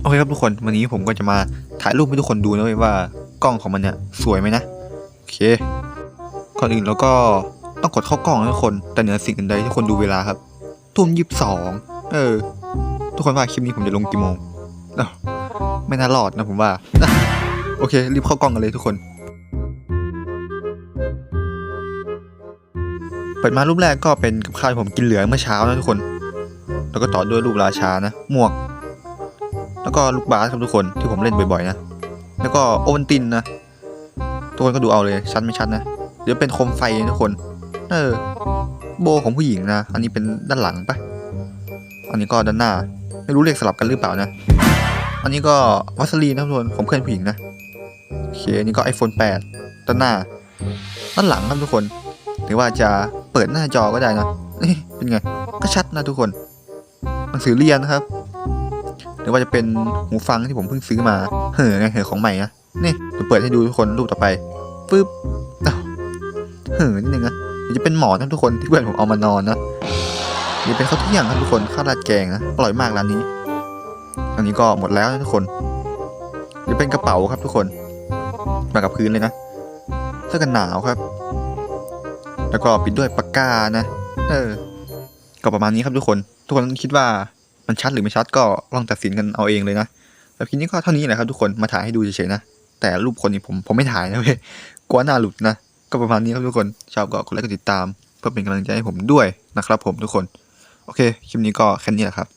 โอเคครับทุกคนวันนี้ผมก็จะมาถ่ายรูปให้ทุกคนดูนะเว้ยว่ากล้องของมันเนี่ยสวยไหมนะโอเคก่อนอื่นเราก็ต้องกดเข้ากล้องนะทุกคนแต่เหนือสิ่งอื่นใดทุกคนดูเวลาครับ ทุ่มยี่สิบสองเออ ทุกคนว่าคลิปนี้ผมจะลงกี่โมงไม่น่ารอดนะผมว่า โอเค รีบเข้ากล้องกันเลยทุกคน เปิดมารูปแรกก็เป็นกับข้าวที่ผมกินเหลือเมื่อเช้านะทุกคน แล้วก็ต่อด้วยรูปราชานะหมวก แล้วก็ลูกบาสครับทุกคนที่ผมเล่นบ่อยๆนะ แล้วก็โอวันตินนะ ทุกคนก็ดูเอาเลยชัดไม่ชัดนะ เดี๋ยวเป็นโคมไฟนะทุกคน เออ โบของผู้หญิงนะ อันนี้เป็นด้านหลังปะอันนี้ก็ด้านหน้า ไม่รู้เรียกสลับกันหรือเปล่านะ อันนี้ก็วัสลีนนะทุกคนของเพื่อนผู้หญิงนะ โอเค อันนี้ก็ iPhone 8 ด้านหน้า ด้านหลังครับทุกคน หรือว่าจะเปิดหน้าจอก็ได้นะนี่เป็นไง ก็ชัดนะทุกคน หนังสือเรียนนะครับ หรือว่าจะเป็นหูฟังที่ผมเพิ่งซื้อมา เห่อไงเห่อของใหม่นะนี่เดี๋ยวเปิดให้ดูทุกคนรูปต่อไปปึ๊บอ้าเห่อนิดนึงนะจะเป็นหมอนนะทุกคนที่เพื่อนผมเอามานอนนะนี่เป็นข้าวเที่ยงครับทุกคนข้าวราดแกงนะอร่อยมากร้านนี้ อันนี้ก็หมดแล้วนะทุกคนเดี๋ยวเป็นกระเป๋าครับทุกคน มากับพื้นเลยนะเสื้อกันหนาวครับ แล้วก็ปิดด้วยปากกานะ เออ ก็ประมาณนี้ครับทุกคน ทุกคนคิดว่า มันชัดหรือไม่ชัดก็ลองตัดสินกันเอาเองเลยนะแล้วคลิปนี้ก็เท่านี้แหละครับทุกคนมาถ่ายให้ดูเฉยๆนะ แต่รูปคนนี้ผมผมไม่ถ่ายนะเว้ยกลัวหน้าหลุดนะ ก็ประมาณนี้ครับทุกคนชอบก็กดไลค์กดติดตาม เพื่อเป็นกำลังใจให้ผมด้วยนะครับผมทุกคน โอเคคลิปนี้ก็แค่นี้แหละครับ